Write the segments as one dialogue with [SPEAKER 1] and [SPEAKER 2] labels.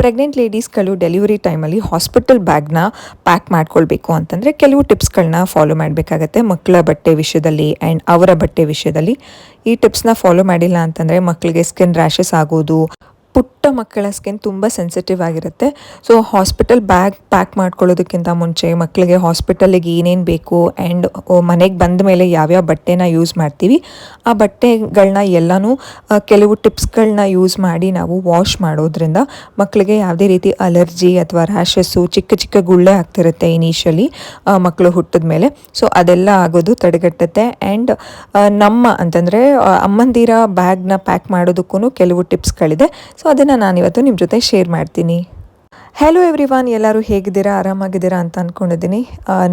[SPEAKER 1] Pregnant ಲೇಡೀಸ್ಗಳು delivery ಟೈಮಲ್ಲಿ hospital ಬ್ಯಾಗ್ನ ಪ್ಯಾಕ್ ಮಾಡ್ಕೊಳ್ಬೇಕು ಅಂತಂದರೆ ಕೆಲವು ಟಿಪ್ಸ್ಗಳನ್ನ ಫಾಲೋ ಮಾಡಬೇಕಾಗತ್ತೆ. ಮಕ್ಕಳ ಬಟ್ಟೆ ವಿಷಯದಲ್ಲಿ ಆ್ಯಂಡ್ ಅವರ ಬಟ್ಟೆ ವಿಷಯದಲ್ಲಿ ಈ ಟಿಪ್ಸ್ನ ಫಾಲೋ ಮಾಡಿಲ್ಲ ಅಂತಂದರೆ ಮಕ್ಕಳಿಗೆ ಸ್ಕಿನ್ ರ್ಯಾಷಸ್ ಆಗೋದು ಪುಟ್ಟ ಮಕ್ಕಳ ಸ್ಕಿನ್ ತುಂಬ ಸೆನ್ಸಿಟಿವ್ ಆಗಿರುತ್ತೆ. ಸೊ ಹಾಸ್ಪಿಟಲ್ ಬ್ಯಾಗ್ ಪ್ಯಾಕ್ ಮಾಡ್ಕೊಳ್ಳೋದಕ್ಕಿಂತ ಮುಂಚೆ ಮಕ್ಕಳಿಗೆ ಹಾಸ್ಪಿಟಲಿಗೆ ಏನೇನು ಬೇಕು ಆ್ಯಂಡ್ ಮನೆಗೆ ಬಂದ ಮೇಲೆ ಯಾವ್ಯಾವ ಬಟ್ಟೆನ ಯೂಸ್ ಮಾಡ್ತೀವಿ. ಆ ಬಟ್ಟೆಗಳನ್ನ ಎಲ್ಲನೂ ಕೆಲವು ಟಿಪ್ಸ್ಗಳನ್ನ ಯೂಸ್ ಮಾಡಿ ನಾವು ವಾಶ್ ಮಾಡೋದ್ರಿಂದ ಮಕ್ಕಳಿಗೆ ಯಾವುದೇ ರೀತಿ ಅಲರ್ಜಿ ಅಥವಾ ರ್ಯಾಷಸ್ಸು ಚಿಕ್ಕ ಚಿಕ್ಕ ಗುಳ್ಳೆ ಆಗ್ತಿರುತ್ತೆ ಇನಿಷಿಯಲಿ ಮಕ್ಕಳು ಹುಟ್ಟಿದ ಮೇಲೆ. ಸೊ ಅದೆಲ್ಲ ಆಗೋದು ತಡೆಗಟ್ಟುತ್ತೆ ಆ್ಯಂಡ್ ನಮ್ಮ ಅಂತಂದರೆ ಅಮ್ಮಂದಿರ ಬ್ಯಾಗ್ನ ಪ್ಯಾಕ್ ಮಾಡೋದಕ್ಕೂ ಕೆಲವು ಟಿಪ್ಸ್ಗಳಿದೆ. ಸೊ ಅದನ್ನು ನಾನಿವತ್ತು ನಿಮ್ಮ ಜೊತೆ ಶೇರ್ ಮಾಡ್ತೀನಿ. ಹಲೋ ಎವ್ರಿವಾನ್ ಎಲ್ಲರೂ ಹೇಗಿದ್ದೀರಾ? ಆರಾಮಾಗಿದ್ದೀರಾ ಅಂತ ಅಂದ್ಕೊಂಡಿದ್ದೀನಿ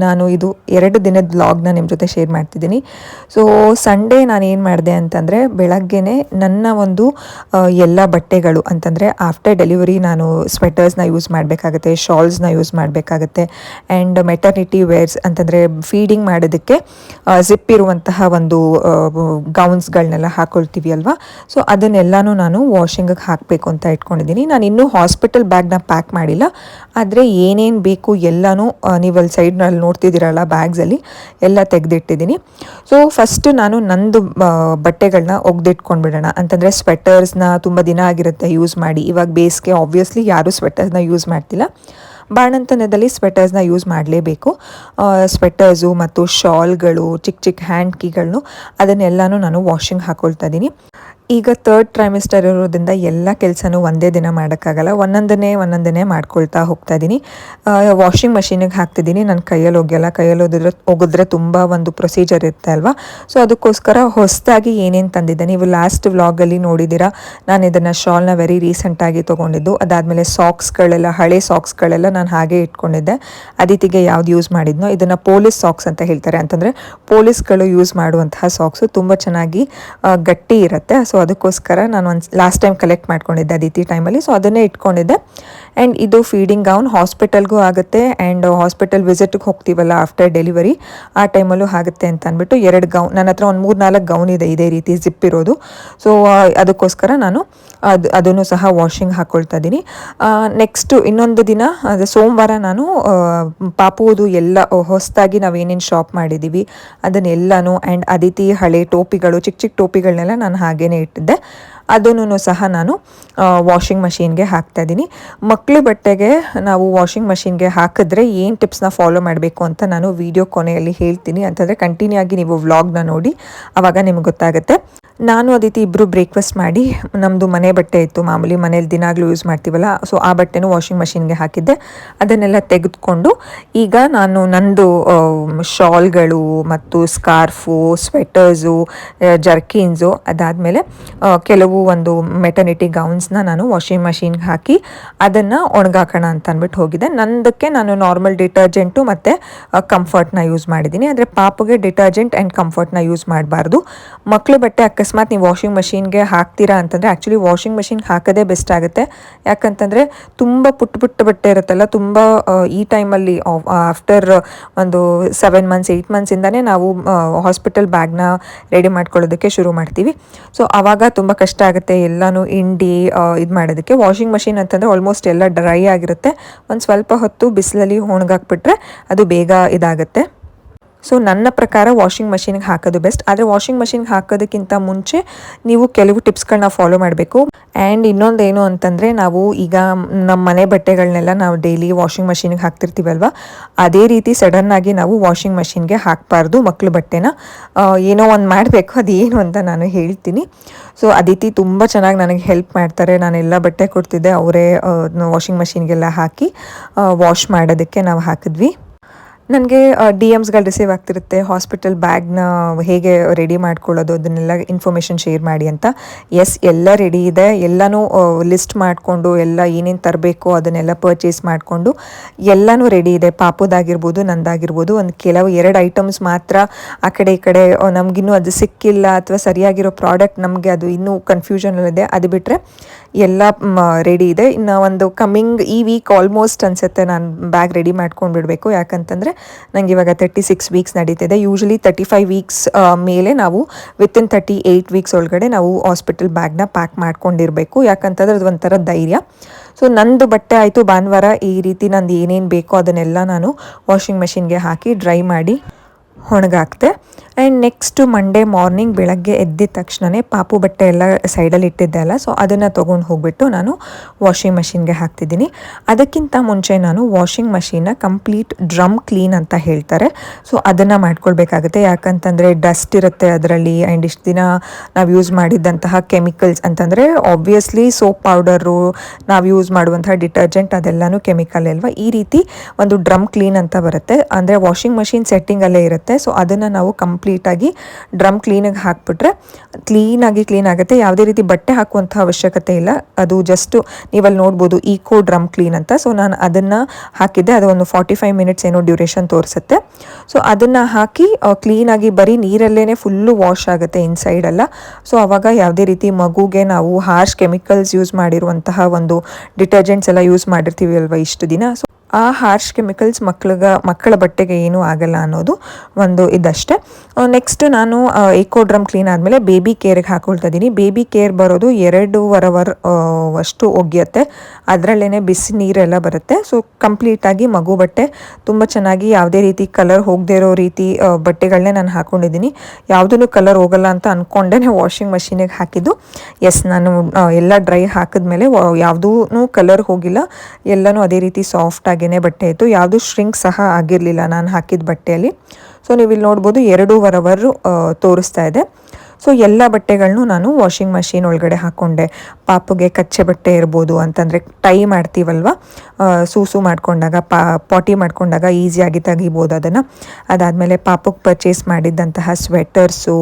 [SPEAKER 1] ನಾನು ಇದು ಎರಡು ದಿನದ ಬ್ಲಾಗ್ನ ನಿಮ್ಮ ಜೊತೆ ಶೇರ್ ಮಾಡ್ತಿದ್ದೀನಿ. ಸೊ ಸಂಡೇ ನಾನು ಏನು ಮಾಡಿದೆ ಅಂತಂದರೆ, ಬೆಳಗ್ಗೆನೆ ನನ್ನ ಒಂದು ಎಲ್ಲ ಬಟ್ಟೆಗಳು ಅಂತಂದರೆ ಆಫ್ಟರ್ ಡೆಲಿವರಿ ನಾನು ಸ್ವೆಟರ್ಸ್ನ ಯೂಸ್ ಮಾಡಬೇಕಾಗತ್ತೆ ಶಾಲ್ಸ್ನ ಯೂಸ್ ಮಾಡಬೇಕಾಗತ್ತೆ ಆ್ಯಂಡ್ ಮೆಟರ್ನಿಟಿ ವೇರ್ಸ್ ಅಂತಂದರೆ ಫೀಡಿಂಗ್ ಮಾಡೋದಕ್ಕೆ ಜಿಪ್ ಇರುವಂತಹ ಒಂದು ಗೌನ್ಸ್ಗಳನ್ನೆಲ್ಲ ಹಾಕ್ಕೊಳ್ತೀವಿ ಅಲ್ವಾ? ಸೊ ಅದನ್ನೆಲ್ಲನೂ ನಾನು ವಾಷಿಂಗಿಗೆ ಹಾಕಬೇಕು ಅಂತ ಇಟ್ಕೊಂಡಿದ್ದೀನಿ. ನಾನು ಇನ್ನೂ ಹಾಸ್ಪಿಟಲ್ ಬ್ಯಾಗ್ನ ಪ್ಯಾಕ್ ಮಾಡಿಲ್ಲ. ಆದರೆ ಏನೇನು ಬೇಕು ಎಲ್ಲನೂ ನೀವು ಅಲ್ಲಿ ಸೈಡ್ನಲ್ಲಿ ನೋಡ್ತಿದ್ದೀರಲ್ಲ ಬ್ಯಾಗ್ಸಲ್ಲಿ ಎಲ್ಲ ತೆಗೆದಿಟ್ಟಿದ್ದೀನಿ. ಸೊ ಫಸ್ಟ್ ನಾನು ನಂದು ಬಟ್ಟೆಗಳನ್ನ ಬಟ್ಟೆಗಳನ್ನ ಒಗ್ದಿಟ್ಕೊಂಡ್ಬಿಡೋಣ. ಅಂತಂದರೆ ಸ್ವೆಟರ್ಸ್ನ ತುಂಬ ದಿನ ಆಗಿರುತ್ತೆ ಯೂಸ್ ಮಾಡಿ. ಇವಾಗ ಬೇಸಿಗೆ ಆಬ್ವಿಯಸ್ಲಿ ಯಾರೂ ಸ್ವೆಟರ್ಸ್ನ ಯೂಸ್ ಮಾಡ್ತಿಲ್ಲ. ಬಾಣಂತನದಲ್ಲಿ ಸ್ವೆಟರ್ಸ್ನ ಯೂಸ್ ಮಾಡಲೇಬೇಕು. ಸ್ವೆಟರ್ಸು ಮತ್ತು ಶಾಲ್ಗಳು ಚಿಕ್ಕ ಚಿಕ್ಕ ಹ್ಯಾಂಡ್ ಕೀಗಳನ್ನು ಅದನ್ನೆಲ್ಲನೂ ನಾನು ವಾಷಿಂಗ್ ಹಾಕ್ಕೊಳ್ತಾ ಇದ್ದೀನಿ. ಈಗ ತರ್ಡ್ ಟ್ರೈಮಿಸ್ಟರ್ ಇರೋದ್ರಿಂದ ಎಲ್ಲ ಕೆಲಸನೂ ಒಂದೇ ದಿನ ಮಾಡೋಕ್ಕಾಗಲ್ಲ. ಒಂದೊಂದನ್ನೇ ಒಂದೊಂದನ್ನೇ ಮಾಡ್ಕೊಳ್ತಾ ಹೋಗ್ತಾ ಇದ್ದೀನಿ ವಾಷಿಂಗ್ ಮಷೀನಿಗೆ ಹಾಕ್ತಿದ್ದೀನಿ ನನ್ನ ಕೈಯಲ್ಲಿ ಒಗೆಯಲ್ಲ ಕೈಯಲ್ಲಿ ಒದಿದ್ರೆ ಒಗೆದ್ರೆ ತುಂಬ ಒಂದು ಪ್ರೊಸೀಜರ್ ಇರುತ್ತೆ ಅಲ್ವಾ? ಸೊ ಅದಕ್ಕೋಸ್ಕರ ಹೊಸದಾಗಿ ಏನೇನು ತಂದಿದ್ದೆ? ನೀವು ಲಾಸ್ಟ್ ವ್ಲಾಗಲ್ಲಿ ನೋಡಿದ್ದೀರಾ, ನಾನು ಇದನ್ನು ಶಾಲ್ನ ವೆರಿ ರೀಸೆಂಟಾಗಿ ತೊಗೊಂಡಿದ್ದು. ಅದಾದಮೇಲೆ ಸಾಕ್ಸ್ಗಳೆಲ್ಲ ಹಳೆ ಸಾಕ್ಸ್ಗಳೆಲ್ಲ ನಾನು ಹಾಗೆ ಇಟ್ಕೊಂಡಿದ್ದೆ. ಅದಿತಿಗೆ ಯಾವ್ದು ಯೂಸ್ ಮಾಡಿದ್ನೋ, ಇದನ್ನು ಪೊಲೀಸ್ ಸಾಕ್ಸ್ ಅಂತ ಹೇಳ್ತಾರೆ. ಅಂತಂದರೆ ಪೊಲೀಸ್ಗಳು ಯೂಸ್ ಮಾಡುವಂತಹ ಸಾಕ್ಸು ತುಂಬ ಚೆನ್ನಾಗಿ ಗಟ್ಟಿ ಇರುತ್ತೆ. ಸೊ ಅದಕ್ಕೋಸ್ಕರ ನಾನು ಒಂದು ಲಾಸ್ಟ್ ಟೈಮ್ ಕಲೆಕ್ಟ್ ಮಾಡ್ಕೊಂಡಿದ್ದೆ ಅದಿತಿ ಟೈಮಲ್ಲಿ ಸೊ ಅದನ್ನೇ ಇಟ್ಕೊಂಡಿದ್ದೆ. ಆ್ಯಂಡ್ ಇದು ಫೀಡಿಂಗ್ ಗೌನ್ ಹಾಸ್ಪಿಟಲ್ಗೂ ಆಗುತ್ತೆ. ಆ್ಯಂಡ್ ಹಾಸ್ಪಿಟಲ್ ವಿಸಿಟ್ಗೆ ಹೋಗ್ತೀವಲ್ಲ ಆಫ್ಟರ್ ಡೆಲಿವರಿ ಆ ಟೈಮಲ್ಲೂ ಆಗುತ್ತೆ ಅಂತ ಅಂದ್ಬಿಟ್ಟು ಎರಡು ಗೌನ್ ನನ್ನ ಹತ್ರ ಒಂದು ಮೂರು ನಾಲ್ಕು ಗೌನ್ ಇದೆ, ಇದೇ ರೀತಿ ಜಿಪ್ ಇರೋದು. ಸೊ ಅದಕ್ಕೋಸ್ಕರ ನಾನು ಅದು, ಅದನ್ನು ಸಹ ವಾಷಿಂಗ್ ಹಾಕ್ಕೊಳ್ತಾ ಇದ್ದೀನಿ ನೆಕ್ಸ್ಟು ಇನ್ನೊಂದು ದಿನ, ಅದು ಸೋಮವಾರ ನಾನು ಪಾಪುವುದು ಎಲ್ಲ ಹೊಸದಾಗಿ ನಾವೇನೇನು ಶಾಪ್ ಮಾಡಿದ್ದೀವಿ ಅದನ್ನೆಲ್ಲನೂ ಆ್ಯಂಡ್ ಅದಿತಿ ಹಳೆ ಟೋಪಿಗಳು ಚಿಕ್ಕ ಚಿಕ್ಕ ಟೋಪಿಗಳನ್ನೆಲ್ಲ ನಾನು ಹಾಗೇನೆ ಇಟ್ಟಿದ್ದೆ. ಅದನ್ನು ಸಹ ನಾನು ವಾಷಿಂಗ್ ಮಷೀನ್ಗೆ ಹಾಕ್ತಾ ಇದ್ದೀನಿ ಮಕ್ಕಳ ಬಟ್ಟೆಗೆ ನಾವು ವಾಷಿಂಗ್ ಮಷೀನ್ಗೆ ಹಾಕಿದ್ರೆ ಏನು ಟಿಪ್ಸ್ನ ಫಾಲೋ ಮಾಡಬೇಕು ಅಂತ ನಾನು ವಿಡಿಯೋ ಕೊನೆಯಲ್ಲಿ ಹೇಳ್ತೀನಿ. ಅಂತಂದರೆ ಕಂಟಿನ್ಯೂ ಆಗಿ ನೀವು ವ್ಲಾಗ್ನ ನೋಡಿ ಆವಾಗ ನಿಮ್ಗೆ ಗೊತ್ತಾಗುತ್ತೆ. ನಾನು ಅದಿತಿ ಇಬ್ಬರು ಬ್ರೇಕ್ಫಾಸ್ಟ್ ಮಾಡಿ ನಮ್ಮದು ಮನೆ ಬಟ್ಟೆ ಇತ್ತು, ಮಾಮೂಲಿ ಮನೇಲಿ ದಿನಾಗಲೂ ಯೂಸ್ ಮಾಡ್ತೀವಲ್ಲ ಸೊ ಆ ಬಟ್ಟೆನೂ ವಾಷಿಂಗ್ ಮಷೀನ್ಗೆ ಹಾಕಿದ್ದೆ. ಅದನ್ನೆಲ್ಲ ತೆಗೆದುಕೊಂಡು ಈಗ ನಾನು ನಂದು ಶಾಲ್ಗಳು ಮತ್ತು ಸ್ಕಾರ್ಫು ಸ್ವೆಟರ್ಸು ಜರ್ಕಿನ್ಸು ಅದಾದಮೇಲೆ ಕೆಲವು ಒಂದು ಮೆಟರ್ನಿಟಿ ಗೌನ್ಸ್ನ ನಾನು ವಾಷಿಂಗ್ ಮಷೀನ್ಗೆ ಹಾಕಿ ಅದನ್ನು ಒಣಗಾಕೋಣ ಅಂತ ಅಂದ್ಬಿಟ್ಟು ಹೋಗಿದ್ದೆ. ನಂದಕ್ಕೆ ನಾನು ನಾರ್ಮಲ್ ಡಿಟರ್ಜೆಂಟು ಮತ್ತು ಕಂಫರ್ಟ್ನ ಯೂಸ್ ಮಾಡಿದ್ದೀನಿ. ಅಂದರೆ ಪಾಪುಗೆ ಡಿಟರ್ಜೆಂಟ್ ಆ್ಯಂಡ್ ಕಂಫರ್ಟ್ನ ಯೂಸ್ ಮಾಡಬಾರ್ದು. ಮಕ್ಕಳು ಬಟ್ಟೆ ಅಕಸ್ಮಾತ್ ನೀವು ವಾಷಿಂಗ್ ಮಷೀನ್ಗೆ ಹಾಕ್ತೀರಾ ಅಂತಂದರೆ ಆ್ಯಕ್ಚುಲಿ ವಾಷಿಂಗ್ ಮಷೀನ್ ಹಾಕೋದೇ ಬೆಸ್ಟ್ ಆಗುತ್ತೆ. ಯಾಕಂತಂದರೆ ತುಂಬ ಪುಟ್ಟ ಪುಟ್ಟ ಬಟ್ಟೆ ಇರುತ್ತಲ್ಲ, ತುಂಬ ಈ ಟೈಮಲ್ಲಿ ಆಫ್ಟರ್ ಒಂದು ಸೆವೆನ್ ಮಂತ್ಸ್ ಏಯ್ಟ್ ಮಂತ್ಸಿಂದನೇ ನಾವು ಹಾಸ್ಪಿಟಲ್ ಬ್ಯಾಗ್ನ ರೆಡಿ ಮಾಡ್ಕೊಳ್ಳೋದಕ್ಕೆ ಶುರು ಮಾಡ್ತೀವಿ. ಸೊ ಆವಾಗ ತುಂಬ ಕಷ್ಟ ಆಗುತ್ತೆ ಎಲ್ಲನೂ ಇಂಡಿ ಇದು ಮಾಡೋದಕ್ಕೆ. ವಾಷಿಂಗ್ ಮಷೀನ್ ಅಂತಂದರೆ ಆಲ್ಮೋಸ್ಟ್ ಎಲ್ಲ ಡ್ರೈ ಆಗಿರುತ್ತೆ. ಒಂದು ಸ್ವಲ್ಪ ಹೊತ್ತು ಬಿಸಿಲಲ್ಲಿ ಒಣಗಾಕ್ಬಿಟ್ರೆ ಅದು ಬೇಗ ಇದಾಗುತ್ತೆ. ಸೊ ನನ್ನ ಪ್ರಕಾರ ವಾಷಿಂಗ್ ಮಷೀನ್ಗೆ ಹಾಕೋದು ಬೆಸ್ಟ್ ಆದರೆ ವಾಷಿಂಗ್ ಮಷೀನ್ಗೆ ಹಾಕೋದಕ್ಕಿಂತ ಮುಂಚೆ ನೀವು ಕೆಲವು ಟಿಪ್ಸ್ಗಳನ್ನ ಫಾಲೋ ಮಾಡಬೇಕು. ಆ್ಯಂಡ್ ಇನ್ನೊಂದೇನು ಅಂತಂದರೆ ನಾವು ಈಗ ನಮ್ಮ ಮನೆ ಬಟ್ಟೆಗಳನ್ನೆಲ್ಲ ನಾವು ಡೈಲಿ ವಾಷಿಂಗ್ ಮಷೀನ್ಗೆ ಹಾಕ್ತಿರ್ತೀವಲ್ವ? ಅದೇ ರೀತಿ ಸಡನ್ನಾಗಿ ನಾವು ವಾಷಿಂಗ್ ಮಷೀನ್ಗೆ ಹಾಕಬಾರ್ದು ಮಕ್ಕಳು ಬಟ್ಟೆನ. ಏನೋ ಒಂದು ಮಾಡಬೇಕು ಅದು ಏನು ಅಂತ ನಾನು ಹೇಳ್ತೀನಿ. ಸೊ ಅದಿತಿ ತುಂಬ ಚೆನ್ನಾಗಿ ನನಗೆ ಹೆಲ್ಪ್ ಮಾಡ್ತಾರೆ. ನಾನೆಲ್ಲ ಬಟ್ಟೆ ಕೊಡ್ತಿದ್ದೆ, ಅವರೇ ವಾಷಿಂಗ್ ಮಷೀನ್ಗೆಲ್ಲ ಹಾಕಿ ವಾಶ್ ಮಾಡೋದಕ್ಕೆ ನಾವು ಹಾಕಿದ್ವಿ. ನನಗೆ ಡಿ ಎಮ್ಸ್ಗಳು ರಿಸೀವ್ ಆಗ್ತಿರುತ್ತೆ. ಹಾಸ್ಪಿಟಲ್ ಬ್ಯಾಗ್ನ ಹೇಗೆ ರೆಡಿ ಮಾಡ್ಕೊಳ್ಳೋದು, ಅದನ್ನೆಲ್ಲ ಇನ್ಫಾರ್ಮೇಷನ್ ಶೇರ್ ಮಾಡಿ ಅಂತ. ಎಸ್ ಎಲ್ಲ ರೆಡಿ ಇದೆ. ಎಲ್ಲನೂ ಲಿಸ್ಟ್ ಮಾಡಿಕೊಂಡು, ಎಲ್ಲ ಏನೇನು ತರಬೇಕು, ಅದನ್ನೆಲ್ಲ ಪರ್ಚೇಸ್ ಮಾಡಿಕೊಂಡು, ಎಲ್ಲನೂ ರೆಡಿ ಇದೆ. ಪಾಪುದಾಗಿರ್ಬೋದು, ನಂದಾಗಿರ್ಬೋದು. ಒಂದು ಕೆಲವು ಎರಡು ಐಟಮ್ಸ್ ಮಾತ್ರ ಆ ಕಡೆ ಈ ಕಡೆ ನಮಗಿನ್ನೂ ಅದು ಸಿಕ್ಕಿಲ್ಲ ಅಥವಾ ಸರಿಯಾಗಿರೋ ಪ್ರಾಡಕ್ಟ್ ನಮಗೆ ಅದು ಇನ್ನೂ ಕನ್ಫ್ಯೂಷನ್ ಇದೆ. ಅದು ಬಿಟ್ಟರೆ ಎಲ್ಲ ರೆಡಿ ಇದೆ. ಇನ್ನು ಒಂದು ಕಮ್ಮಿಂಗ್ ಈ ವೀಕ್ ಆಲ್ಮೋಸ್ಟ್ ಅನಿಸುತ್ತೆ. ನಾನು ಬ್ಯಾಗ್ ರೆಡಿ ಮಾಡ್ಕೊಂಡು ಬಿಡಬೇಕು ಯಾಕಂತಂದರೆ ನಂಗೆ ಇವಾಗ ತರ್ಟಿ ಸಿಕ್ಸ್ ವೀಕ್ಸ್ ನಡೀತಿದೆ. ಯೂಶಲಿ ತರ್ಟಿ ಫೈವ್ ವೀಕ್ಸ್ ಮೇಲೆ ನಾವು ವಿತಿನ್ ತರ್ಟಿ ಏಯ್ಟ್ ವೀಕ್ಸ್ ಒಳಗಡೆ ನಾವು ಹಾಸ್ಪಿಟಲ್ ಬ್ಯಾಗ್ನ ಪ್ಯಾಕ್ ಮಾಡ್ಕೊಂಡಿರಬೇಕು. ಯಾಕಂತಂದ್ರೆ ಅದು ಒಂಥರ ಧೈರ್ಯ. ಸೊ ನಂದು ಬಟ್ಟೆ ಆಯಿತು ಭಾನುವಾರ. ಈ ರೀತಿ ನಂದು ಏನೇನು ಬೇಕೋ ಅದನ್ನೆಲ್ಲ ನಾನು ವಾಷಿಂಗ್ ಮೆಷಿನ್ಗೆ ಹಾಕಿ ಡ್ರೈ ಮಾಡಿ ಒಣಗಾಕ್ತೆ ಆ್ಯಂಡ್ ನೆಕ್ಸ್ಟು ಮಂಡೇ ಮಾರ್ನಿಂಗ್ ಬೆಳಗ್ಗೆ ಎದ್ದಿದ ತಕ್ಷಣವೇ ಪಾಪು ಬಟ್ಟೆ ಎಲ್ಲ ಸೈಡಲ್ಲಿ ಇಟ್ಟಿದ್ದೆ ಅಲ್ಲ ಸೊ ಅದನ್ನು ತೊಗೊಂಡು ಹೋಗ್ಬಿಟ್ಟು ನಾನು ವಾಷಿಂಗ್ ಮಷಿನ್ಗೆ ಹಾಕ್ತಿದ್ದೀನಿ. ಅದಕ್ಕಿಂತ ಮುಂಚೆ ನಾನು ವಾಷಿಂಗ್ ಮಷೀನ್ನ ಕಂಪ್ಲೀಟ್ ಡ್ರಮ್ ಕ್ಲೀನ್ ಅಂತ ಹೇಳ್ತಾರೆ. ಸೊ ಅದನ್ನು ಮಾಡ್ಕೊಳ್ಬೇಕಾಗುತ್ತೆ. ಯಾಕಂತಂದರೆ ಡಸ್ಟ್ ಇರುತ್ತೆ ಅದರಲ್ಲಿ ಆ್ಯಂಡ್ ಇಷ್ಟು ದಿನ ನಾವು ಯೂಸ್ ಮಾಡಿದ್ದಂತಹ ಕೆಮಿಕಲ್ಸ್ ಅಂತಂದರೆ ಆಬ್ವಿಯಸ್ಲಿ ಸೋಪ್ ಪೌಡರು ನಾವು ಯೂಸ್ ಮಾಡುವಂತಹ ಡಿಟರ್ಜೆಂಟ್ ಅದೆಲ್ಲನೂ ಕೆಮಿಕಲ್ ಅಲ್ವಾ? ಈ ರೀತಿ ಒಂದು ಡ್ರಮ್ ಕ್ಲೀನ್ ಅಂತ ಬರುತ್ತೆ. ಅಂದರೆ ವಾಷಿಂಗ್ ಮಷಿನ್ ಸೆಟ್ಟಿಂಗಲ್ಲೇ ಇರುತ್ತೆ. ಸೊ ಅದನ್ನು ನಾವು ಕಂಪ್ಲೀಟಾಗಿ ಡ್ರಮ್ ಕ್ಲೀನಾಗಿ ಹಾಕ್ಬಿಟ್ರೆ ಕ್ಲೀನಾಗಿ ಕ್ಲೀನ್ ಆಗುತ್ತೆ. ಯಾವುದೇ ರೀತಿ ಬಟ್ಟೆ ಹಾಕುವಂಥ ಅವಶ್ಯಕತೆ ಇಲ್ಲ. ಅದು ಜಸ್ಟು ನೀವಲ್ಲಿ ನೋಡ್ಬೋದು ಈಕೋ ಡ್ರಮ್ ಕ್ಲೀನ್ ಅಂತ. ಸೊ ನಾನು ಅದನ್ನು ಹಾಕಿದ್ದೆ. ಅದು ಒಂದು ಫಾರ್ಟಿ ಫೈವ್ ಮಿನಿಟ್ಸ್ ಏನೋ ಡ್ಯೂರೇಷನ್ ತೋರಿಸುತ್ತೆ. ಸೊ ಅದನ್ನು ಹಾಕಿ ಕ್ಲೀನಾಗಿ ಬರೀ ನೀರಲ್ಲೇ ಫುಲ್ಲು ವಾಶ್ ಆಗುತ್ತೆ ಇನ್ಸೈಡ್ ಸೈಡೆಲ್ಲ ಸೊ ಅವಾಗ ಯಾವುದೇ ರೀತಿ ಮಗುಗೆ ನಾವು ಹಾರ್ಶ್ ಕೆಮಿಕಲ್ಸ್ ಯೂಸ್ ಮಾಡಿರುವಂತಹ ಒಂದು ಡಿಟರ್ಜೆಂಟ್ಸ್ ಎಲ್ಲ ಯೂಸ್ ಮಾಡಿರ್ತೀವಿ ಅಲ್ವಾ ಇಷ್ಟು ದಿನ. ಸೊ ಆ ಹಾರ್ಶ್ ಕೆಮಿಕಲ್ಸ್ ಮಕ್ಳಿಗೆ, ಮಕ್ಕಳ ಬಟ್ಟೆಗೆ ಏನೂ ಆಗಲ್ಲ ಅನ್ನೋದು ಒಂದು ಇದಷ್ಟೇ. ನೆಕ್ಸ್ಟ್ ನಾನು ಏಕೋ ಡ್ರಮ್ ಕ್ಲೀನ್ ಆದಮೇಲೆ ಬೇಬಿ ಕೇರ್ಗೆ ಹಾಕೊಳ್ತಾ ಇದ್ದೀನಿ ಬೇಬಿ ಕೇರ್ ಬರೋದು ಎರಡೂವರೆ ಅವರ್ ಅಷ್ಟು ಒಗ್ಯುತ್ತೆ. ಅದರಲ್ಲೇ ಬಿಸಿ ನೀರೆಲ್ಲ ಬರುತ್ತೆ. ಸೊ ಕಂಪ್ಲೀಟಾಗಿ ಮಗು ಬಟ್ಟೆ ತುಂಬ ಚೆನ್ನಾಗಿ ಯಾವುದೇ ರೀತಿ ಕಲರ್ ಹೋಗದೇ ಇರೋ ರೀತಿ ಬಟ್ಟೆಗಳನ್ನೇ ನಾನು ಹಾಕೊಂಡಿದ್ದೀನಿ ಯಾವುದೂ ಕಲರ್ ಹೋಗಲ್ಲ ಅಂತ ಅಂದ್ಕೊಂಡೇ ವಾಷಿಂಗ್ ಮಷೀನಿಗೆ ಹಾಕಿದ್ದು. ಎಸ್ ನಾನು ಎಲ್ಲ ಡ್ರೈ ಹಾಕಿದ್ಮೇಲೆ ಯಾವುದೂ ಕಲರ್ ಹೋಗಿಲ್ಲ. ಎಲ್ಲನೂ ಅದೇ ರೀತಿ ಸಾಫ್ಟ್ ಆಗಿನೇ ಬಟ್ಟೆ ಇತ್ತು. ಯಾವುದು ಶ್ರಿಂಕ್ ಸಹ ಆಗಿರಲಿಲ್ಲ ನಾನು ಹಾಕಿದ ಬಟ್ಟೆಯಲ್ಲಿ. ಸೊ ನೀವು ಇಲ್ಲಿ ನೋಡ್ಬೋದು ಎರಡೂವರೆ ಅವರು ತೋರಿಸ್ತಾ ಇದೆ. ಸೊ ಎಲ್ಲ ಬಟ್ಟೆಗಳನ್ನು ನಾನು ವಾಷಿಂಗ್ ಮಷೀನ್ ಒಳಗಡೆ ಹಾಕ್ಕೊಂಡೆ ಪಾಪುಗೆ ಕಚ್ಚೆ ಬಟ್ಟೆ ಇರ್ಬೋದು ಅಂತಂದರೆ ಟೈ ಮಾಡ್ತೀವಲ್ವ? ಸೂಸು ಮಾಡ್ಕೊಂಡಾಗ, ಪಾ, ಪಾಟಿ ಮಾಡ್ಕೊಂಡಾಗ ಈಸಿಯಾಗಿ ತೆಗಿಬೋದು ಅದನ್ನು. ಅದಾದಮೇಲೆ ಪಾಪುಗೆ ಪರ್ಚೇಸ್ ಮಾಡಿದ್ದಂತಹ ಸ್ವೆಟರ್ಸು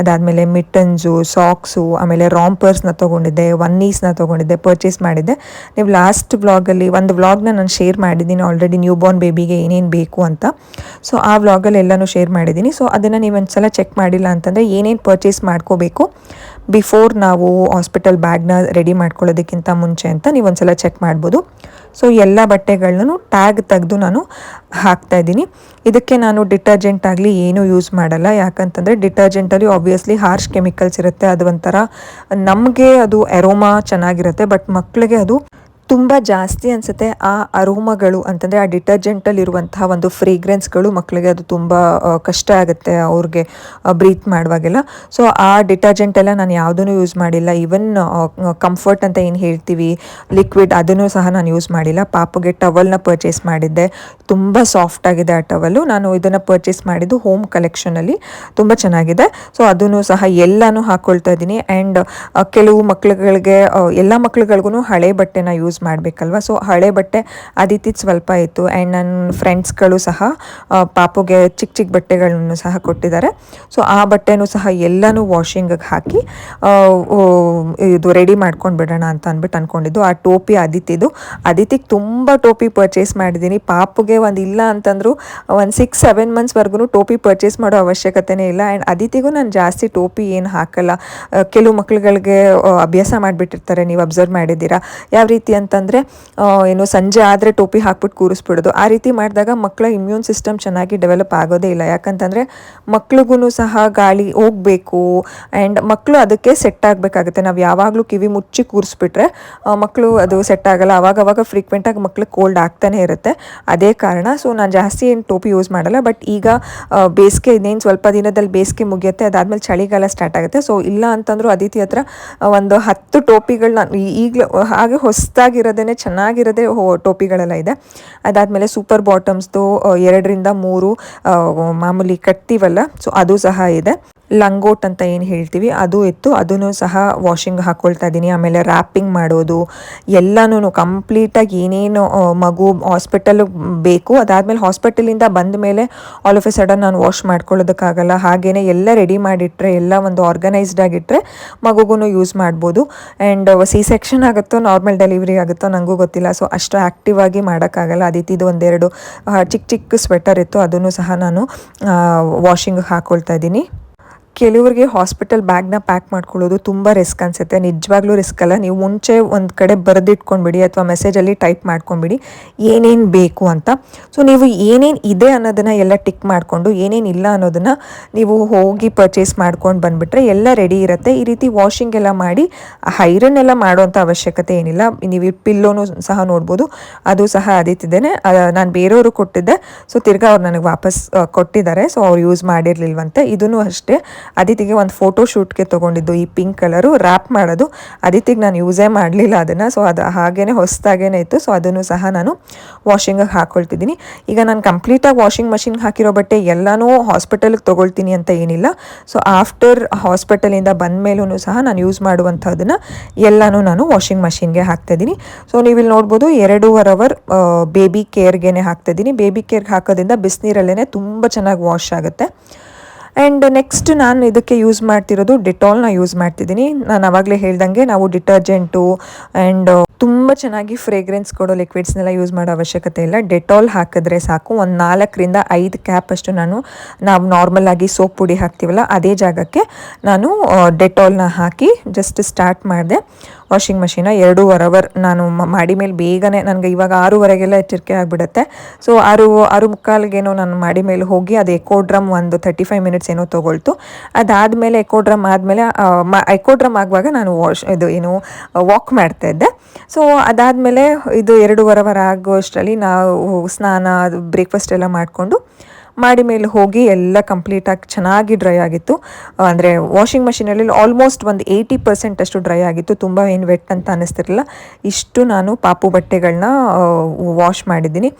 [SPEAKER 1] ಅದಾದಮೇಲೆ ಮಿಟ್ಟನ್ಸು ಸಾಕ್ಸು ಆಮೇಲೆ ರಾಂಪರ್ಸ್ನ ತೊಗೊಂಡಿದ್ದೆ ಒನ್ನೀಸ್ನ ತೊಗೊಂಡಿದ್ದೆ ಪರ್ಚೇಸ್ ಮಾಡಿದ್ದೆ ನೀವು ಲಾಸ್ಟ್ ವ್ಲಾಗಲ್ಲಿ ಒಂದು ವ್ಲಾಗ್ನ ನಾನು ಶೇರ್ ಮಾಡಿದ್ದೀನಿ ಆಲ್ರೆಡಿ ನ್ಯೂ ಬಾರ್ನ್ ಬೇಬಿಗೆ ಏನೇನು ಬೇಕು ಅಂತ. ಸೊ ಆ ವ್ಲಾಗಲ್ಲಿ ಎಲ್ಲನೂ ಶೇರ್ ಮಾಡಿದ್ದೀನಿ. ಸೊ ಅದನ್ನು ನೀವು ಒಂದು ಸಲ ಚೆಕ್ ಮಾಡಿಲ್ಲ ಅಂತಂದರೆ ಏನೇನು ಪರ್ಚೇಸ್ ಮಾಡ್ಕೋಬೇಕು ಬಿಫೋರ್ ನಾವು ಹಾಸ್ಪಿಟಲ್ ಬ್ಯಾಗ್ನ ರೆಡಿ ಮಾಡ್ಕೊಳ್ಳೋದಕ್ಕಿಂತ ಮುಂಚೆ ಅಂತ ನೀವು ಒಂದ್ಸಲ ಚೆಕ್ ಮಾಡ್ಬೋದು. ಸೊ ಎಲ್ಲ ಬಟ್ಟೆಗಳನ್ನು ಟ್ಯಾಗ್ ತೆಗೆದು ನಾನು ಹಾಕ್ತಾ ಇದ್ದೀನಿ. ಇದಕ್ಕೆ ನಾನು ಡಿಟರ್ಜೆಂಟ್ ಆಗಲಿ ಏನೂ ಯೂಸ್ ಮಾಡಲ್ಲ. ಯಾಕಂತಂದರೆ ಡಿಟರ್ಜೆಂಟಲ್ಲಿ ಆಬ್ವಿಯಸ್ಲಿ ಹಾರ್ಶ್ ಕೆಮಿಕಲ್ಸ್ ಇರುತ್ತೆ. ಅದು ಒಂಥರ ನಮಗೆ ಅದು ಎರೋಮಾ ಚೆನ್ನಾಗಿರುತ್ತೆ ಬಟ್ ಮಕ್ಕಳಿಗೆ ಅದು ತುಂಬ ಜಾಸ್ತಿ ಅನಿಸುತ್ತೆ ಆ ಅರೋಮಗಳು ಅಂತಂದರೆ ಆ ಡಿಟರ್ಜೆಂಟಲ್ಲಿರುವಂತಹ ಒಂದು ಫ್ರೇಗ್ರೆನ್ಸ್ಗಳು ಮಕ್ಕಳಿಗೆ ಅದು ತುಂಬ ಕಷ್ಟ ಆಗುತ್ತೆ ಅವ್ರಿಗೆ ಬ್ರೀತ್ ಮಾಡುವಾಗೆಲ್ಲ. ಸೊ ಆ ಡಿಟರ್ಜೆಂಟ್ ಎಲ್ಲ ನಾನು ಯಾವುದೂ ಯೂಸ್ ಮಾಡಿಲ್ಲ. ಈವನ್ ಕಂಫರ್ಟ್ ಅಂತ ಏನು ಹೇಳ್ತೀವಿ ಲಿಕ್ವಿಡ್ ಅದನ್ನು ಸಹ ನಾನು ಯೂಸ್ ಮಾಡಿಲ್ಲ. ಪಾಪುಗೆ ಟವಲ್ನ ಪರ್ಚೇಸ್ ಮಾಡಿದ್ದೆ. ತುಂಬ ಸಾಫ್ಟ್ ಆಗಿದೆ ಆ ಟವಲ್ಲು ನಾನು ಇದನ್ನು ಪರ್ಚೇಸ್ ಮಾಡಿದ್ದು ಹೋಮ್ ಕಲೆಕ್ಷನಲ್ಲಿ ತುಂಬ ಚೆನ್ನಾಗಿದೆ. ಸೊ ಅದನ್ನು ಸಹ ಎಲ್ಲನೂ ಹಾಕ್ಕೊಳ್ತಾ ಇದ್ದೀನಿ. ಆ್ಯಂಡ್ ಕೆಲವು ಮಕ್ಳುಗಳಿಗೆ ಎಲ್ಲ ಮಕ್ಳುಗಳಿಗೂ ಹಳೆ ಬಟ್ಟೆನ ಯೂಸ್ ಮಾಡಬೇಕಲ್ವ? ಸೊ ಹಳೆ ಬಟ್ಟೆ ಅದಿತ್ತಿದ್ದು ಸ್ವಲ್ಪ ಇತ್ತು. ಆ್ಯಂಡ್ ನನ್ನ ಫ್ರೆಂಡ್ಸ್ಗಳು ಸಹ ಪಾಪುಗೆ ಚಿಕ್ಕ ಚಿಕ್ಕ ಬಟ್ಟೆಗಳನ್ನು ಸಹ ಕೊಟ್ಟಿದ್ದಾರೆ. ಸೊ ಆ ಬಟ್ಟೆನೂ ಸಹ ಎಲ್ಲನೂ ವಾಷಿಂಗಿಗೆ ಹಾಕಿ ಇದು ರೆಡಿ ಮಾಡ್ಕೊಂಡು ಬಿಡೋಣ ಅಂತ ಅಂದ್ಬಿಟ್ಟು ಅಂದ್ಕೊಂಡಿದ್ದು ಆ ಟೋಪಿ ಅದಿತಿದ್ದು ಅದಿತಿಗೆ ತುಂಬ ಟೋಪಿ ಪರ್ಚೇಸ್ ಮಾಡಿದ್ದೀನಿ. ಪಾಪುಗೆ ಒಂದು ಇಲ್ಲ ಅಂತಂದರೂ, ಒಂದು ಸಿಕ್ಸ್ ಸೆವೆನ್ ಮಂತ್ಸ್ವರೆಗೂ ಟೋಪಿ ಪರ್ಚೇಸ್ ಮಾಡೋ ಅವಶ್ಯಕತೆನೇ ಇಲ್ಲ. ಆ್ಯಂಡ್ ಅದಿತಿಗೂ ನಾನು ಜಾಸ್ತಿ ಟೋಪಿ ಏನು ಹಾಕಲ್ಲ. ಕೆಲವು ಮಕ್ಳುಗಳಿಗೆ ಅಭ್ಯಾಸ ಮಾಡಿಬಿಟ್ಟಿರ್ತಾರೆ. ನೀವು ಅಬ್ಸರ್ವ್ ಮಾಡಿದ್ದೀರಾ? ಯಾವ ರೀತಿ ಅಂತ ಅಂತಂದರೆ ಏನು ಸಂಜೆ ಆದರೆ ಟೋಪಿ ಹಾಕ್ಬಿಟ್ಟು ಕೂರಿಸ್ಬಿಡೋದು. ಆ ರೀತಿ ಮಾಡಿದಾಗ ಮಕ್ಕಳ ಇಮ್ಯೂನ್ ಸಿಸ್ಟಮ್ ಚೆನ್ನಾಗಿ ಡೆವಲಪ್ ಆಗೋದೇ ಇಲ್ಲ. ಯಾಕಂತಂದರೆ ಮಕ್ಳಿಗೂ ಸಹ ಗಾಳಿ ಹೋಗಬೇಕು ಆ್ಯಂಡ್ ಮಕ್ಕಳು ಅದಕ್ಕೆ ಸೆಟ್ ಆಗಬೇಕಾಗುತ್ತೆ. ನಾವು ಯಾವಾಗಲೂ ಕಿವಿ ಮುಚ್ಚಿ ಕೂರಿಸ್ಬಿಟ್ರೆ ಮಕ್ಕಳು ಅದು ಸೆಟ್ ಆಗಲ್ಲ. ಅವಾಗವಾಗ ಫ್ರೀಕ್ವೆಂಟಾಗಿ ಮಕ್ಕಳು ಕೋಲ್ಡ್ ಆಗ್ತಾನೆ ಇರುತ್ತೆ. ಅದೇ ಕಾರಣ ಸೊ ನಾನು ಜಾಸ್ತಿ ಏನು ಟೋಪಿ ಯೂಸ್ ಮಾಡಲ್ಲ. ಬಟ್ ಈಗ ಬೇಸಿಗೆ ಇನ್ನೇನು ಸ್ವಲ್ಪ ದಿನದಲ್ಲಿ ಬೇಸಿಗೆ ಮುಗಿಯುತ್ತೆ, ಅದಾದಮೇಲೆ ಚಳಿಗಾಲ ಸ್ಟಾರ್ಟ್ ಆಗುತ್ತೆ. ಸೊ ಇಲ್ಲ ಅಂತಂದ್ರೂ ಅದಿತಿ ಹತ್ರ ಒಂದು ಹತ್ತು ಟೋಪಿಗಳನ್ನ ಈಗಲೂ, ಹಾಗೆ ಹೊಸದಾಗಿರೋ ಇರೋದೇ ಚೆನ್ನಾಗಿರೋದೇ ಟೋಪಿಗಳೆಲ್ಲ ಇದೆ. ಅದಾದಮೇಲೆ ಸೂಪರ್ ಬಾಟಮ್ಸ್ದು ಎರಡರಿಂದ ಮೂರು ಮಾಮೂಲಿ ಕಟ್ತೀವಲ್ಲ ಸೊ ಅದು ಸಹ ಇದೆ. ಲಂಗೋಟ್ ಅಂತ ಏನು ಹೇಳ್ತೀವಿ, ಅದು ಇತ್ತು ಅದನ್ನು ಸಹ ವಾಷಿಂಗ್ ಹಾಕ್ಕೊಳ್ತಾ ಇದ್ದೀನಿ. ಆಮೇಲೆ ರ್ಯಾಪಿಂಗ್ ಮಾಡೋದು ಎಲ್ಲನೂ ಕಂಪ್ಲೀಟಾಗಿ ಏನೇನು ಮಗು ಹಾಸ್ಪಿಟಲ್ ಬೇಕು, ಅದಾದಮೇಲೆ ಹಾಸ್ಪಿಟಲಿಂದ ಬಂದ ಮೇಲೆ ಆಲ್ ಆಫ್ ಎ ಸಡನ್ ನಾನು ವಾಶ್ ಮಾಡ್ಕೊಳ್ಳೋದಕ್ಕಾಗಲ್ಲ. ಹಾಗೆಯೇ ಎಲ್ಲ ರೆಡಿ ಮಾಡಿಟ್ರೆ, ಎಲ್ಲ ಒಂದು ಆರ್ಗನೈಸ್ಡ್ ಆಗಿಟ್ಟರೆ ಮಗುಗೂ ಯೂಸ್ ಮಾಡ್ಬೋದು. ಆ್ಯಂಡ್ ಸಿ ಸೆಕ್ಷನ್ ಆಗುತ್ತೋ ನಾರ್ಮಲ್ ಡೆಲಿವರಿ ನನಗೂ ಗೊತ್ತಿಲ್ಲ. ಸೊ ಅಷ್ಟು ಆ್ಯಕ್ಟಿವ್ ಆಗಿ ಮಾಡೋಕ್ಕಾಗಲ್ಲ. ಅದಿತ್ತಿದ್ದು ಒಂದೆರಡು ಚಿಕ್ಕ ಚಿಕ್ಕ ಸ್ವೆಟರ್ ಇತ್ತು. ಅದನ್ನು ಸಹ ನಾನು ವಾಷಿಂಗ್ ಹಾಕ್ಕೊಳ್ತಾ ಇದ್ದೀನಿ. ಕೆಲವರಿಗೆ ಹಾಸ್ಪಿಟಲ್ ಬ್ಯಾಗ್ನ ಪ್ಯಾಕ್ ಮಾಡ್ಕೊಳ್ಳೋದು ತುಂಬ ರಿಸ್ಕ್ ಅನಿಸುತ್ತೆ. ನಿಜವಾಗ್ಲೂ ರಿಸ್ಕ್ ಅಲ್ಲ. ನೀವು ಮುಂಚೆ ಒಂದು ಕಡೆ ಬರೆದಿಟ್ಕೊಂಡ್ಬಿಡಿ ಅಥವಾ ಮೆಸೇಜಲ್ಲಿ ಟೈಪ್ ಮಾಡ್ಕೊಂಬಿಡಿ ಏನೇನು ಬೇಕು ಅಂತ. ಸೊ ನೀವು ಏನೇನು ಇದೆ ಅನ್ನೋದನ್ನು ಎಲ್ಲ ಟಿಕ್ ಮಾಡಿಕೊಂಡು, ಏನೇನು ಇಲ್ಲ ಅನ್ನೋದನ್ನು ನೀವು ಹೋಗಿ ಪರ್ಚೇಸ್ ಮಾಡ್ಕೊಂಡು ಬಂದುಬಿಟ್ರೆ ಎಲ್ಲ ರೆಡಿ ಇರುತ್ತೆ. ಈ ರೀತಿ ವಾಷಿಂಗ್ ಎಲ್ಲ ಮಾಡಿ ಹೈರನ್ ಎಲ್ಲ ಮಾಡುವಂಥ ಅವಶ್ಯಕತೆ ಏನಿಲ್ಲ. ನೀವು ಪಿಲ್ಲೋನು ಸಹ ನೋಡ್ಬೋದು. ಅದು ಸಹ ಅದಿತ್ತಿದ್ದೇನೆ. ನಾನು ಬೇರೆಯವರು ಕೊಟ್ಟಿದ್ದೆ. ಸೊ ತಿರ್ಗಾ ಅವ್ರು ನನಗೆ ವಾಪಸ್ ಕೊಟ್ಟಿದ್ದಾರೆ. ಸೊ ಅವ್ರು ಯೂಸ್ ಮಾಡಿರಲಿಲ್ವಂತೆ. ಇದೂ ಅಷ್ಟೇ. ಅದಿತಿಗೆ ಒಂದು ಫೋಟೋ ಶೂಟ್ಗೆ ತೊಗೊಂಡಿದ್ದು ಈ ಪಿಂಕ್ ಕಲರು ರ್ಯಾಪ್ ಮಾಡೋದು ಅದಿತಿಗೆ ನಾನು ಯೂಸೇ ಮಾಡಲಿಲ್ಲ ಅದನ್ನು. ಸೊ ಅದು ಹಾಗೇ ಹೊಸದಾಗೇ ಇತ್ತು. ಸೊ ಅದನ್ನು ಸಹ ನಾನು ವಾಷಿಂಗಾಗಿ ಹಾಕ್ಕೊಳ್ತಿದ್ದೀನಿ ಈಗ ನಾನು ಕಂಪ್ಲೀಟಾಗಿ ವಾಷಿಂಗ್ ಮಷಿನ್ಗೆ ಹಾಕಿರೋ ಬಟ್ಟೆ ಎಲ್ಲನೂ ಹಾಸ್ಪಿಟಲ್ಗೆ ತೊಗೊಳ್ತೀನಿ ಅಂತ ಏನಿಲ್ಲ. ಸೊ ಆಫ್ಟರ್ ಹಾಸ್ಪಿಟಲಿಂದ ಬಂದ ಮೇಲೂ ಸಹ ನಾನು ಯೂಸ್ ಮಾಡುವಂಥದ್ದನ್ನು ಎಲ್ಲನೂ ನಾನು ವಾಷಿಂಗ್ ಮಷಿನ್ಗೆ ಹಾಕ್ತಾಯಿದ್ದೀನಿ ಸೊ ನೀವು ಇಲ್ಲಿ ನೋಡ್ಬೋದು ಎರಡೂವರೆ ಅವರ್ ಬೇಬಿ ಕೇರ್ಗೆ ಹಾಕ್ತಾಯಿದ್ದೀನಿ ಬೇಬಿ ಕೇರ್ಗೆ ಹಾಕೋದ್ರಿಂದ ಬಿಸಿನೀರಲ್ಲೇ ತುಂಬ ಚೆನ್ನಾಗಿ ವಾಶ್ ಆಗುತ್ತೆ. ಆ್ಯಂಡ್ ನೆಕ್ಸ್ಟ್ ನಾನು ಇದಕ್ಕೆ ಯೂಸ್ ಮಾಡ್ತಿರೋದು ಡಿಟಾಲ್ನ ಯೂಸ್ ಮಾಡ್ತಿದ್ದೀನಿ. ನಾನು ಆವಾಗಲೇ ಹೇಳ್ದಂಗೆ ನಾವು ಡಿಟರ್ಜೆಂಟು ಆ್ಯಂಡ್ ತುಂಬ ಚೆನ್ನಾಗಿ ಫ್ರೇಗ್ರೆನ್ಸ್ ಕೊಡೋ ಲಿಕ್ವಿಡ್ಸ್ನೆಲ್ಲ ಯೂಸ್ ಮಾಡೋ ಅವಶ್ಯಕತೆ ಇಲ್ಲ. ಡೆಟಾಲ್ ಹಾಕಿದ್ರೆ ಸಾಕು. ಒಂದು ನಾಲ್ಕರಿಂದ ಐದು ಕ್ಯಾಪ್ ಅಷ್ಟು ನಾನು, ನಾವು ನಾರ್ಮಲ್ ಆಗಿ ಸೋಪ್ ಪುಡಿ ಹಾಕ್ತೀವಲ್ಲ, ಅದೇ ಜಾಗಕ್ಕೆ ನಾನು ಡೆಟಾಲ್ನ ಹಾಕಿ ಜಸ್ಟ್ ಸ್ಟಾರ್ಟ್ ಮಾಡಿದೆ. ವಾಷಿಂಗ್ ಮಷೀನ ಎರಡೂವರೆ ಅವರ್ ನಾನು ಮಾಡಿ ಮೇಲೆ ಬೇಗನೆ ನನಗೆ ಇವಾಗ ಆರೂವರೆಗೆಲ್ಲ ಎಚ್ಚರಿಕೆ ಆಗಿಬಿಡುತ್ತೆ. ಸೊ ಆರು ಆರು ಮುಕ್ಕಾಲ್ಗೇನೋ ನಾನು ಮಾಡಿ ಮೇಲೆ ಹೋಗಿ ಅದು ಎಕೋ ಡ್ರಮ್ ಒಂದು ತರ್ಟಿ ಫೈವ್ ಮಿನಿಟ್ಸ್ ಏನೋ ತೊಗೊಳ್ತು. ಅದಾದಮೇಲೆ ಎಕೋ ಡ್ರಮ್ ಆದಮೇಲೆ ಎಕೋ ಡ್ರಮ್ ಆಗುವಾಗ ನಾನು ವಾಶ್, ಇದು ಏನು, ವಾಕ್ ಮಾಡ್ತಾ ಇದ್ದೆ. ಸೊ ಅದಾದಮೇಲೆ ಇದು ಎರಡೂವರೆ ಅವರ್ ಆಗುವಷ್ಟರಲ್ಲಿ ನಾವು ಸ್ನಾನ ಬ್ರೇಕ್ಫಾಸ್ಟ್ ಎಲ್ಲ ಮಾಡಿಕೊಂಡು ಮಾಡಿ ಮೇಲೆ ಹೋಗಿ ಎಲ್ಲ ಕಂಪ್ಲೀಟಾಗಿ ಚೆನ್ನಾಗಿ ಡ್ರೈ ಆಗಿತ್ತು. ಅಂದರೆ ವಾಷಿಂಗ್ ಮಷಿನಲ್ಲಿ ಆಲ್ಮೋಸ್ಟ್ ಒಂದು ಏಯ್ಟಿ ಪರ್ಸೆಂಟ್ ಅಷ್ಟು ಡ್ರೈ ಆಗಿತ್ತು. ತುಂಬ ಏನು ವೆಟ್ ಅಂತ ಅನ್ನಿಸ್ತಿರಲಿಲ್ಲ ಇಷ್ಟು ನಾನು ಪಾಪು ಬಟ್ಟೆಗಳನ್ನ ವಾಶ್ ಮಾಡಿದ್ದೀನಿ.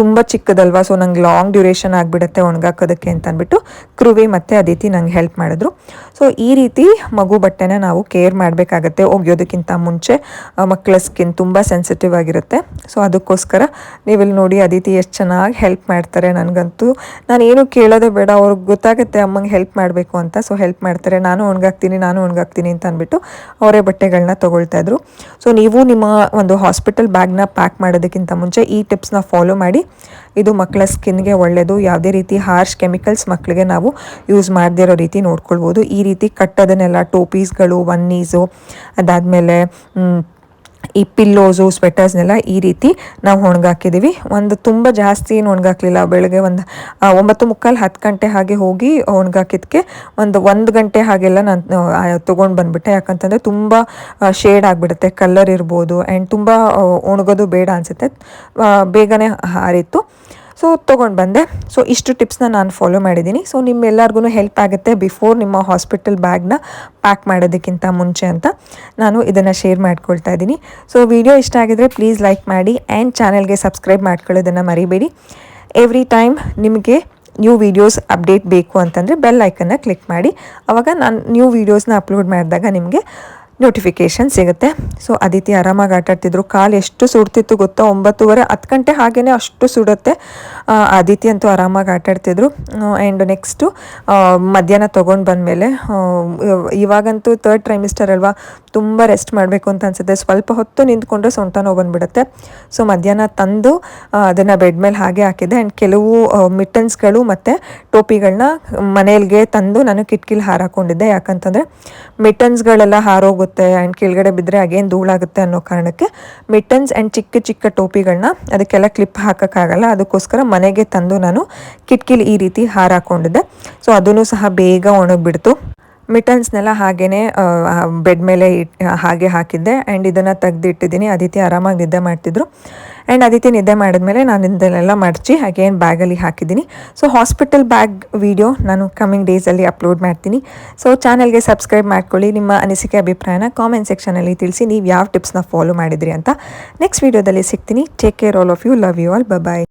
[SPEAKER 1] ತುಂಬ ಚಿಕ್ಕದಲ್ವಾ ಸೊ ನಂಗೆ ಲಾಂಗ್ ಡ್ಯೂರೇಷನ್ ಆಗಿಬಿಡುತ್ತೆ, ಒಣಗಾಕೋದಕ್ಕೆ ಅಂತ ಅಂದ್ಬಿಟ್ಟು ಕೃವಿ ಮತ್ತು ಅದಿತಿ ನಂಗೆ ಹೆಲ್ಪ್ ಮಾಡಿದ್ರು. ಸೊ ಈ ರೀತಿ ಮಗು ಬಟ್ಟೆನ ನಾವು ಕೇರ್ ಮಾಡಬೇಕಾಗತ್ತೆ, ಒಗೆಯೋದಕ್ಕಿಂತ ಮುಂಚೆ. ಮಕ್ಕಳ ಸ್ಕಿನ್ ತುಂಬ ಸೆನ್ಸಿಟಿವ್ ಆಗಿರುತ್ತೆ. ಸೊ ಅದಕ್ಕೋಸ್ಕರ ನೀವಿಲ್ಲಿ ನೋಡಿ ಅದಿತಿ ಎಷ್ಟು ಚೆನ್ನಾಗಿ ಹೆಲ್ಪ್ ಮಾಡ್ತಾರೆ. ನನಗಂತೂ ನಾನು ಏನು ಕೇಳೋದೇ ಬೇಡ, ಅವ್ರಿಗೆ ಗೊತ್ತಾಗುತ್ತೆ ಅಮ್ಮಂಗೆ ಹೆಲ್ಪ್ ಮಾಡಬೇಕು ಅಂತ. ಸೊ ಹೆಲ್ಪ್ ಮಾಡ್ತಾರೆ. ನಾನು ಒಣಗಾಗ್ತೀನಿ ನಾನು ಒಣಗಾಕ್ತೀನಿ ಅಂತ ಅಂದ್ಬಿಟ್ಟು ಅವರೇ ಬಟ್ಟೆಗಳನ್ನ ತೊಗೊಳ್ತಾ ಇದ್ರು. ಸೊ ನೀವು ನಿಮ್ಮ ಒಂದು ಹಾಸ್ಪಿಟಲ್ ಬ್ಯಾಗ್ನ ಪ್ಯಾಕ್ ಮಾಡೋದಕ್ಕಿಂತ ಮುಂಚೆ ಈ ಟಿಪ್ಸ್ನ ಫಾಲೋ ಮಾಡಿ. ಇದು ಮಕ್ಕಳ ಸ್ಕಿನ್ಗೆ ಒಳ್ಳೆಯದು ಯಾವುದೇ ರೀತಿ ಹಾರ್ಶ್ ಕೆಮಿಕಲ್ಸ್ ಮಕ್ಕಳಿಗೆ ನಾವು ಯೂಸ್ ಮಾಡದೇ ಇರೋ ರೀತಿ ನೋಡ್ಕೊಳ್ಬೋದು. ಈ ರೀತಿ ಕಟ್ಟೋದನ್ನೆಲ್ಲ ಟೋಪೀಸ್ಗಳು ಒನ್ನೀಸು ಅದಾದಮೇಲೆ ಈ ಪಿಲ್ಲೋಸು ಸ್ವೆಟರ್ಸ್ನೆಲ್ಲ ಈ ರೀತಿ ನಾವು ಒಣಗಾಕಿದ್ದೀವಿ ಒಂದು ತುಂಬ ಜಾಸ್ತಿ ಏನು ಒಣಗಾಕ್ಲಿಲ್ಲ ಬೆಳಗ್ಗೆ ಒಂದು ಒಂಬತ್ತು ಮುಕ್ಕಾಲು ಹತ್ತು ಗಂಟೆ ಹಾಗೆ ಹೋಗಿ ಒಣಗಾಕಿದ್ದಕ್ಕೆ ಒಂದು ಒಂದು ಗಂಟೆ ಹಾಗೆಲ್ಲ ನಾನು ತೊಗೊಂಡು ಬಂದುಬಿಟ್ಟೆ. ಯಾಕಂತಂದರೆ ತುಂಬ ಶೇಡ್ ಆಗಿಬಿಡುತ್ತೆ ಕಲರ್ ಇರ್ಬೋದು ಆ್ಯಂಡ್ ತುಂಬ ಒಣಗೋದು ಬೇಡ ಅನಿಸುತ್ತೆ. ಬೇಗನೆ ಹಾರಿತ್ತು. ಸೊ ತೊಗೊಂಡು ಬಂದೆ. ಸೊ ಇಷ್ಟು ಟಿಪ್ಸ್ನ ನಾನು ಫಾಲೋ ಮಾಡಿದ್ದೀನಿ ಸೊ ನಿಮ್ಮೆಲ್ಲರಿಗೂ ಹೆಲ್ಪ್ ಆಗುತ್ತೆ ಬಿಫೋರ್ ನಿಮ್ಮ ಹಾಸ್ಪಿಟಲ್ ಬ್ಯಾಗ್ನ ಪ್ಯಾಕ್ ಮಾಡೋದಕ್ಕಿಂತ ಮುಂಚೆ ಅಂತ ನಾನು ಇದನ್ನು ಶೇರ್ ಮಾಡ್ಕೊಳ್ತಾ ಇದ್ದೀನಿ ಸೊ ವಿಡಿಯೋ ಇಷ್ಟ ಆಗಿದ್ರೆ ಪ್ಲೀಸ್ ಲೈಕ್ ಮಾಡಿ ಆ್ಯಂಡ್ ಚಾನಲ್ಗೆ ಸಬ್ಸ್ಕ್ರೈಬ್ ಮಾಡ್ಕೊಳ್ಳೋದನ್ನು ಮರಿಬೇಡಿ. ಎವ್ರಿ ಟೈಮ್ ನಿಮಗೆ ನ್ಯೂ ವೀಡಿಯೋಸ್ ಅಪ್ಡೇಟ್ ಬೇಕು ಅಂತಂದರೆ ಬೆಲ್ ಐಕನ್ನ ಕ್ಲಿಕ್ ಮಾಡಿ. ಅವಾಗ ನಾನು ನ್ಯೂ ವೀಡಿಯೋಸ್ನ ಅಪ್ಲೋಡ್ ಮಾಡಿದಾಗ ನಿಮಗೆ ನೋಟಿಫಿಕೇಷನ್ ಸಿಗುತ್ತೆ. ಸೊ ಅದಿತಿ ಆರಾಮಾಗಿ ಆಟಾಡ್ತಿದ್ರು. ಕಾಲು ಎಷ್ಟು ಸುಡ್ತಿತ್ತು ಗೊತ್ತಾ? ಒಂಬತ್ತುವರೆ, ಹತ್ತು ಗಂಟೆ ಹಾಗೇ ಅಷ್ಟು ಸುಡುತ್ತೆ. ಅದಿತಿ ಅಂತೂ ಆರಾಮಾಗಿ ಆಟಾಡ್ತಿದ್ರು. ಆ್ಯಂಡ್ ನೆಕ್ಸ್ಟು ಮಧ್ಯಾಹ್ನ ತೊಗೊಂಡು ಬಂದಮೇಲೆ ಇವಾಗಂತೂ ತರ್ಡ್ ಟ್ರೈಮಿಸ್ಟರ್ ಅಲ್ವಾ? ತುಂಬ ರೆಸ್ಟ್ ಮಾಡಬೇಕು ಅಂತ ಅನಿಸುತ್ತೆ. ಸ್ವಲ್ಪ ಹೊತ್ತು ನಿಂತ್ಕೊಂಡ್ರೆ ಸೊಂಟ ನೋವು ಬಂದುಬಿಡುತ್ತೆ. ಸೊ ಮಧ್ಯಾಹ್ನ ತಂದು ಅದನ್ನು ಬೆಡ್ ಮೇಲೆ ಹಾಗೆ ಹಾಕಿದೆ ಆ್ಯಂಡ್ ಕೆಲವು ಮಿಟನ್ಸ್ಗಳು ಮತ್ತು ಟೋಪಿಗಳನ್ನ ಮನೆಯಲ್ಲಿಗೆ ತಂದು ನಾನು ಕಿಟಕಿಲಿ ಹಾರಾಕೊಂಡಿದ್ದೆ ಯಾಕಂತಂದರೆ ಮಿಟನ್ಸ್ಗಳೆಲ್ಲ ಹಾರೋಗುತ್ತೆ ಆ್ಯಂಡ್ ಕೆಳಗಡೆ ಬಿದ್ದರೆ ಅಗೇನ್ ಧೂಳಾಗುತ್ತೆ ಅನ್ನೋ ಕಾರಣಕ್ಕೆ ಮಿಟನ್ಸ್ ಆ್ಯಂಡ್ ಚಿಕ್ಕ ಚಿಕ್ಕ ಟೋಪಿಗಳನ್ನ ಅದಕ್ಕೆಲ್ಲ ಕ್ಲಿಪ್ ಹಾಕೋಕ್ಕಾಗಲ್ಲ. ಅದಕ್ಕೋಸ್ಕರ ಮನೆಗೆ ತಂದು ನಾನು ಕಿಟಕಿಲಿ ಈ ರೀತಿ ಹಾರಾಕೊಂಡಿದ್ದೆ ಸೊ ಅದನ್ನು ಸಹ ಬೇಗ ಒಣಗಿಬಿಡ್ತು. ಮಿಟನ್ಸ್ನೆಲ್ಲ ಹಾಗೇ ಬೆಡ್ ಮೇಲೆ ಹಾಗೆ ಹಾಕಿದ್ದೆ. ಆ್ಯಂಡ್ ಇದನ್ನು ತೆಗೆದಿಟ್ಟಿದ್ದೀನಿ. ಅದಿತಿ ಆರಾಮಾಗಿ ನಿದ್ದೆ ಮಾಡ್ತಿದ್ರು. ಆ್ಯಂಡ್ ಅದಿತಿ ನಿದ್ದೆ ಮಾಡಿದ್ಮೇಲೆ ನಾನು ಇದನ್ನೆಲ್ಲ ಮಡಚಿ ಅಗೇನ್ ಬ್ಯಾಗಲ್ಲಿ ಹಾಕಿದ್ದೀನಿ. ಸೊ ಹಾಸ್ಪಿಟಲ್ ಬ್ಯಾಗ್ ವಿಡಿಯೋ ನಾನು ಕಮ್ಮಿಂಗ್ ಡೇಸಲ್ಲಿ ಅಪ್ಲೋಡ್ ಮಾಡ್ತೀನಿ. ಸೊ ಚಾನಲ್ಗೆ ಸಬ್ಸ್ಕ್ರೈಬ್ ಮಾಡ್ಕೊಳ್ಳಿ. ನಿಮ್ಮ ಅನಿಸಿಕೆ, ಅಭಿಪ್ರಾಯನ ಕಾಮೆಂಟ್ ಸೆಕ್ಷನಲ್ಲಿ ತಿಳಿಸಿ. ನೀವು ಯಾವ ಟಿಪ್ಸ್ನ ಫಾಲೋ ಮಾಡಿದ್ರಿ ಅಂತ. ನೆಕ್ಸ್ಟ್ ವೀಡಿಯೋದಲ್ಲಿ ಸಿಗ್ತೀನಿ. Take care all of you love you all bye